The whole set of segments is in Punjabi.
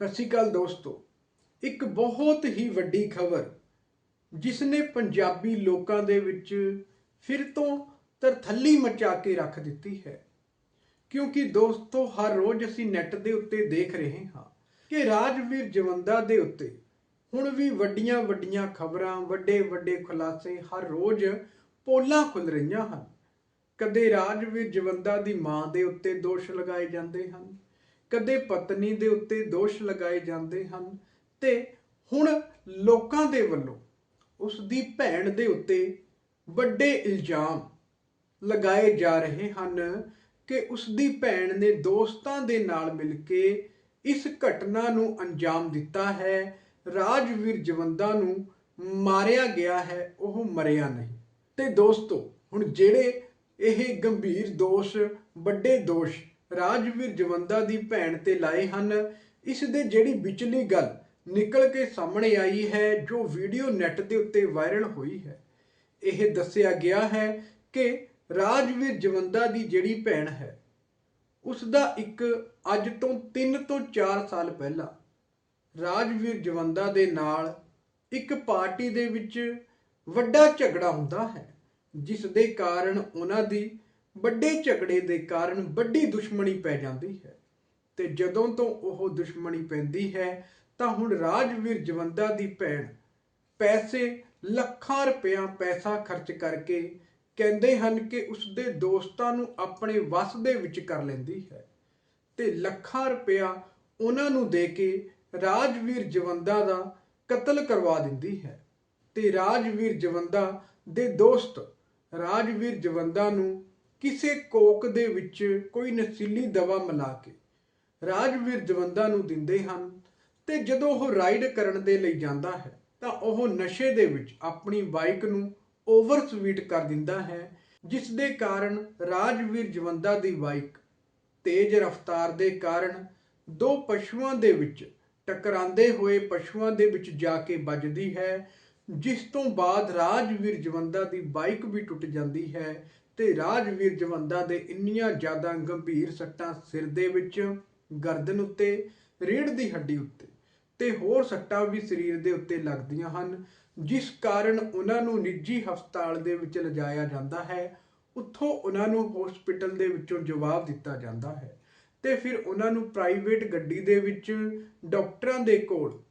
ਸਤਿ ਸ਼੍ਰੀ ਅਕਾਲ ਦੋਸਤੋ। ਇੱਕ ਬਹੁਤ ਹੀ ਵੱਡੀ ਖਬਰ ਜਿਸ ਨੇ ਪੰਜਾਬੀ ਲੋਕਾਂ ਦੇ ਵਿੱਚ ਫਿਰ ਤੋਂ ਤਰਥੱਲੀ ਮਚਾ ਕੇ ਰੱਖ ਦਿੱਤੀ ਹੈ। ਕਿਉਂਕਿ ਦੋਸਤੋ, ਹਰ ਰੋਜ਼ ਅਸੀਂ ਨੈੱਟ ਦੇ ਉੱਤੇ ਦੇਖ ਰਹੇ ਹਾਂ ਕਿ ਰਾਜਵੀਰ ਜਵੰਦਾ ਦੇ ਉੱਤੇ ਹੁਣ ਵੀ ਵੱਡੀਆਂ ਵੱਡੀਆਂ ਖਬਰਾਂ ਵੱਡੇ ਵੱਡੇ ਖੁਲਾਸੇ ਹਰ ਰੋਜ਼ ਪੋਲਾਂ ਖੁੱਲ ਰਹੀਆਂ ਹਨ। ਕਦੇ ਰਾਜਵੀਰ ਜਵੰਦਾ ਦੀ ਮਾਂ ਦੇ ਉੱਤੇ ਦੋਸ਼ ਲਗਾਏ ਜਾਂਦੇ ਹਨ ਕਦੇ ਪਤਨੀ ਦੇ ਉੱਤੇ ਦੋਸ਼ ਲਗਾਏ ਜਾਂਦੇ ਹਨ ਤੇ ਹੁਣ ਲੋਕਾਂ ਦੇ ਵੱਲੋਂ ਉਸ ਦੀ ਭੈਣ ਦੇ ਉੱਤੇ ਵੱਡੇ ਇਲਜ਼ਾਮ ਲਗਾਏ ਜਾ ਰਹੇ ਹਨ ਕਿ ਉਸ ਦੀ ਭੈਣ ਨੇ ਦੋਸਤਾਂ ਦੇ ਨਾਲ ਮਿਲ ਕੇ ਇਸ ਘਟਨਾ ਨੂੰ ਅੰਜਾਮ ਦਿੱਤਾ ਹੈ। ਰਾਜਵੀਰ ਜਵੰਦਾ ਨੂੰ ਮਾਰਿਆ ਗਿਆ ਹੈ, ਉਹ ਮਰਿਆ ਨਹੀਂ। ਤੇ ਦੋਸਤੋ, ਹੁਣ ਜਿਹੜੇ ਇਹ ਗੰਭੀਰ ਦੋਸ਼, ਵੱਡੇ ਦੋਸ਼ ਰਾਜਵੀਰ ਜਵੰਦਾ ਦੀ ਭੈਣ ਤੇ ਲਾਏ ਹਨ। ਇਸ ਦੇ ਜਿਹੜੀ ਵਿਚਲੀ ਗੱਲ ਨਿਕਲ ਕੇ ਸਾਹਮਣੇ ਆਈ ਹੈ, ਜੋ ਵੀਡੀਓ ਨੈੱਟ ਦੇ ਉੱਤੇ ਵਾਇਰਲ ਹੋਈ ਹੈ। ਇਹ ਦੱਸਿਆ ਗਿਆ ਹੈ ਕਿ ਰਾਜਵੀਰ ਜਵੰਦਾ ਦੀ ਜਿਹੜੀ ਭੈਣ ਹੈ ਉਸ ਦਾ ਇੱਕ ਅੱਜ ਤੋਂ 3 ਤੋਂ 4 ਸਾਲ ਪਹਿਲਾਂ ਰਾਜਵੀਰ ਜਵੰਦਾ ਦੇ ਨਾਲ ਇੱਕ ਪਾਰਟੀ ਦੇ ਵਿੱਚ ਵੱਡਾ ਝਗੜਾ ਹੁੰਦਾ ਹੈ, ਜਿਸ ਦੇ ਕਾਰਨ ਉਹਨਾਂ ਦੀ ਵੱਡੇ ਝਗੜੇ ਦੇ ਕਾਰਨ ਵੱਡੀ ਦੁਸ਼ਮਣੀ ਪੈ ਜਾਂਦੀ ਹੈ। ਤੇ ਜਦੋਂ ਤੋਂ ਉਹ ਦੁਸ਼ਮਣੀ ਪੈਂਦੀ ਹੈ, ਤਾਂ ਹੁਣ ਰਾਜਵੀਰ ਜਵੰਦਾ ਦੀ ਭੈਣ ਪੈਸੇ, ਲੱਖਾਂ ਰੁਪਇਆ ਪੈਸਾ ਖਰਚ ਕਰਕੇ ਕਹਿੰਦੇ ਹਨ ਕਿ ਉਸ ਦੇ ਦੋਸਤਾਂ ਨੂੰ ਆਪਣੇ ਵਸ ਦੇ ਵਿੱਚ ਕਰ ਲੈਂਦੀ ਹੈ। ਤੇ ਲੱਖਾਂ ਰੁਪਇਆ ਉਹਨਾਂ ਨੂੰ ਦੇ ਕੇ ਰਾਜਵੀਰ ਜਵੰਦਾ ਦਾ ਕਤਲ ਕਰਵਾ ਦਿੰਦੀ ਹੈ। ਤੇ ਰਾਜਵੀਰ ਜਵੰਦਾ ਦੇ ਦੋਸਤ ਰਾਜਵੀਰ ਜਵੰਦਾ ਨੂੰ ਕਿਸੇ ਕੋਕ ਦੇ ਵਿੱਚ ਕੋਈ ਨਸ਼ੀਲੀ ਦਵਾ ਮਿਲਾ ਕੇ ਰਾਜਵੀਰ ਜਵੰਦਾ ਨੂੰ ਦਿੰਦੇ ਹਨ ਤੇ ਜਦੋਂ ਉਹ ਰਾਈਡ ਕਰਨ ਦੇ ਲਈ ਜਾਂਦਾ ਹੈ, ਤਾਂ ਉਹ ਨਸ਼ੇ ਦੇ ਵਿੱਚ ਆਪਣੀ ਬਾਈਕ ਨੂੰ ਓਵਰ ਸਪੀਡ ਕਰ ਦਿੰਦਾ ਹੈ ਜਿਸ ਦੇ ਕਾਰਨ ਰਾਜਵੀਰ ਜਵੰਦਾ ਦੀ ਬਾਈਕ ਤੇਜ਼ ਰਫ਼ਤਾਰ ਦੇ ਕਾਰਨ ਦੋ ਪਸ਼ੂਆਂ ਦੇ ਵਿੱਚ ਟਕਰਾਉਂਦੇ ਹੋਏ ਪਸ਼ੂਆਂ ਦੇ ਵਿੱਚ ਜਾ ਕੇ ਵੱਜਦੀ ਹੈ, ਜਿਸ ਤੋਂ ਬਾਅਦ ਰਾਜਵੀਰ ਜਵੰਦਾ ਦੀ ਬਾਈਕ ਵੀ ਟੁੱਟ ਜਾਂਦੀ ਹੈ ਤੇ ਰਾਜਵੀਰ ਜਵੰਦਾ ਦੇ ਇੰਨੀਆਂ ਜ਼ਿਆਦਾ ਗੰਭੀਰ ਸੱਟਾਂ ਸਿਰ ਦੇ ਵਿੱਚ, ਗਰਦਨ ਉੱਤੇ, ਰੀੜ੍ਹ ਦੀ ਹੱਡੀ ਉੱਤੇ ਤੇ ਹੋਰ ਸੱਟਾਂ ਵੀ ਸਰੀਰ ਦੇ ਉੱਤੇ ਲੱਗਦੀਆਂ ਹਨ, ਜਿਸ ਕਾਰਨ ਉਹਨਾਂ ਨੂੰ ਨਿੱਜੀ ਹਸਪਤਾਲ ਦੇ ਵਿੱਚ ਲਿਜਾਇਆ ਜਾਂਦਾ ਹੈ। ਉੱਥੋਂ ਉਹਨਾਂ ਨੂੰ ਹਸਪੀਟਲ ਦੇ ਵਿੱਚੋਂ ਜਵਾਬ ਦਿੱਤਾ ਜਾਂਦਾ ਹੈ ਤੇ ਫਿਰ ਉਹਨਾਂ ਨੂੰ ਪ੍ਰਾਈਵੇਟ ਗੱਡੀ ਦੇ ਵਿੱਚ ਡਾਕਟਰਾਂ ਦੇ ਕੋਲ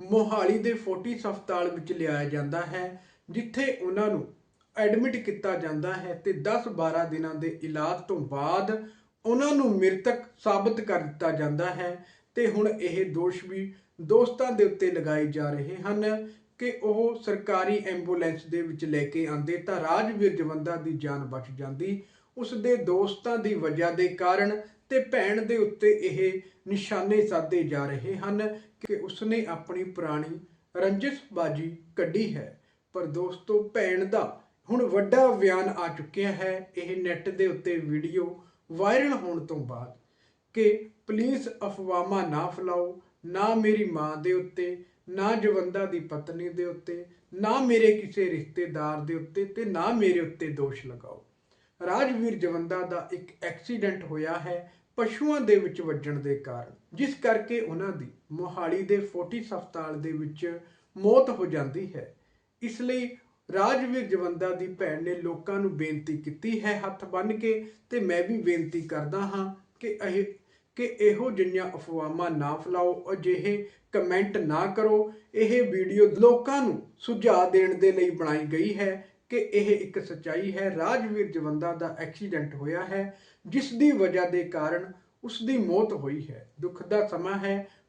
ਮੋਹਾਲੀ ਦੇ ਫੋਰਟਿਸ ਹਸਪਤਾਲ ਵਿੱਚ ਲਿਆਇਆ ਜਾਂਦਾ ਹੈ, ਜਿੱਥੇ ਉਹਨਾਂ ਨੂੰ ਐਡਮਿਟ ਕੀਤਾ ਜਾਂਦਾ ਹੈ ਤੇ 10-12 ਦਿਨਾਂ ਦੇ ਇਲਾਜ ਤੋਂ ਬਾਅਦ ਉਹਨਾਂ ਨੂੰ ਮ੍ਰਿਤਕ ਸਾਬਤ ਕਰ ਦਿੱਤਾ ਜਾਂਦਾ ਹੈ ਤੇ ਹੁਣ ਇਹ ਦੋਸ਼ ਵੀ ਦੋਸਤਾਂ ਦੇ ਉੱਤੇ ਲਗਾਏ ਜਾ ਰਹੇ ਹਨ ਕਿ ਉਹ ਸਰਕਾਰੀ ਐਂਬੂਲੈਂਸ ਦੇ ਵਿੱਚ ਲੈ ਕੇ ਆਂਦੇ ਤਾਂ ਰਾਜਵੀਰ ਜਵੰਦਾ ਦੀ ਜਾਨ ਬਚ ਜਾਂਦੀ ਉਸ ਦੇ ਦੋਸਤਾਂ ਦੀ ਵਜ੍ਹਾ ਦੇ ਕਾਰਨ ਤੇ ਭੈਣ ਦੇ ਉੱਤੇ ਇਹ ਨਿਸ਼ਾਨੇ ਸਾਧੇ ਜਾ ਰਹੇ ਹਨ ਕਿ ਉਸਨੇ ਆਪਣੀ ਪੁਰਾਣੀ ਰੰਜਿਸ਼ਬਾਜੀ ਕੱਢੀ ਹੈ। ਪਰ ਦੋਸਤੋ, ਭੈਣ ਦਾ ਹੁਣ ਵੱਡਾ ਬਿਆਨ ਆ ਚੁੱਕਿਆ ਹੈ, ਇਹ ਨੈੱਟ ਦੇ ਉੱਤੇ ਵੀਡੀਓ ਵਾਇਰਲ ਹੋਣ ਤੋਂ ਬਾਅਦ ਕਿ ਪਲੀਜ਼ ਅਫਵਾਹਾਂ ਨਾ ਫੈਲਾਓ, ਨਾ ਮੇਰੀ ਮਾਂ ਦੇ ਉੱਤੇ, ਨਾ ਜਵੰਦਾ ਦੀ ਪਤਨੀ ਦੇ ਉੱਤੇ, ਨਾ ਮੇਰੇ ਕਿਸੇ ਰਿਸ਼ਤੇਦਾਰ ਦੇ ਉੱਤੇ ਤੇ ਨਾ ਮੇਰੇ ਉੱਤੇ ਦੋਸ਼ ਲਗਾਓ। ਰਾਜਵੀਰ ਜਵੰਦਾ ਦਾ ਇੱਕ ਐਕਸੀਡੈਂਟ ਹੋਇਆ ਹੈ ਪਸ਼ੂਆਂ ਦੇ ਵਿੱਚ ਵੱਜਣ ਦੇ ਕਾਰਨ, ਜਿਸ ਕਰਕੇ ਉਹਨਾਂ ਦੀ ਮੋਹਾਲੀ ਦੇ ਫੋਰਟਿਸ ਹਸਪਤਾਲ ਦੇ ਵਿੱਚ ਮੌਤ ਹੋ ਜਾਂਦੀ ਹੈ। ਇਸ ਲਈ ਰਾਜਵੀਰ ਜਵੰਦਾ ਦੀ ਭੈਣ ਨੇ ਲੋਕਾਂ ਨੂੰ ਬੇਨਤੀ ਕੀਤੀ ਹੈ, ਹੱਥ ਬੰਨ੍ਹ ਕੇ ਤੇ ਮੈਂ ਵੀ ਬੇਨਤੀ ਕਰਦਾ ਹਾਂ ਕਿ ਇਹ, ਕਿ ਇਹੋ ਜਿਹੀਆਂ ਅਫਵਾਹਾਂ ਨਾ ਫੈਲਾਓ, ਅਜਿਹੇ ਕਮੈਂਟ ਨਾ ਕਰੋ। ਇਹ ਵੀਡੀਓ ਲੋਕਾਂ ਨੂੰ ਸੁਝਾਅ ਦੇਣ ਦੇ ਲਈ ਬਣਾਈ ਗਈ ਹੈ ਕਿ ਇਹ ਇੱਕ ਸੱਚਾਈ ਹੈ। ਰਾਜਵੀਰ ਜਵੰਦਾ ਦਾ ਐਕਸੀਡੈਂਟ ਹੋਇਆ ਹੈ, ਜਿਸ ਦੀ ਵਜ੍ਹਾ ਦੇ ਕਾਰਨ ਉਸ ਦੀ ਮੌਤ ਹੋਈ ਹੈ। ਦੁੱਖ ਦਾ ਸਮਾਂ ਹੈ